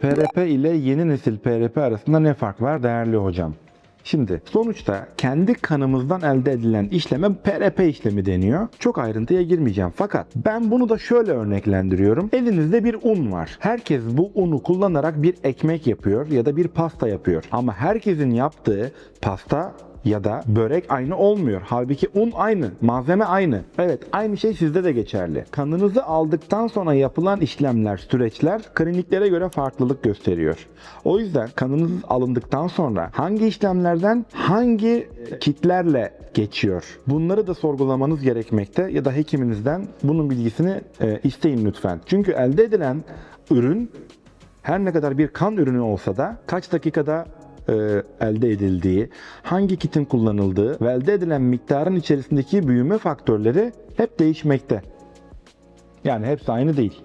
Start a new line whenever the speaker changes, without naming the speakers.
PRP ile yeni nesil PRP arasında ne fark var değerli hocam? Şimdi sonuçta kendi kanımızdan elde edilen işleme PRP işlemi deniyor. Çok ayrıntıya girmeyeceğim fakat ben bunu da şöyle örneklendiriyorum. Elinizde bir un var. Herkes bu unu kullanarak bir ekmek yapıyor ya da bir pasta yapıyor. Ama herkesin yaptığı pasta ya da börek aynı olmuyor. Halbuki un aynı, malzeme aynı. Evet, aynı şey sizde de geçerli. Kanınızı aldıktan sonra yapılan işlemler, süreçler kliniklere göre farklılık gösteriyor. O yüzden kanınız alındıktan sonra hangi işlemlerden hangi kitlerle geçiyor? Bunları da sorgulamanız gerekmekte ya da hekiminizden bunun bilgisini e, isteyin lütfen. Çünkü elde edilen ürün her ne kadar bir kan ürünü olsa da kaç dakikada e, elde edildiği, hangi kitin kullanıldığı ve elde edilen miktarın içerisindeki büyüme faktörleri hep değişmekte. Yani hepsi aynı değil.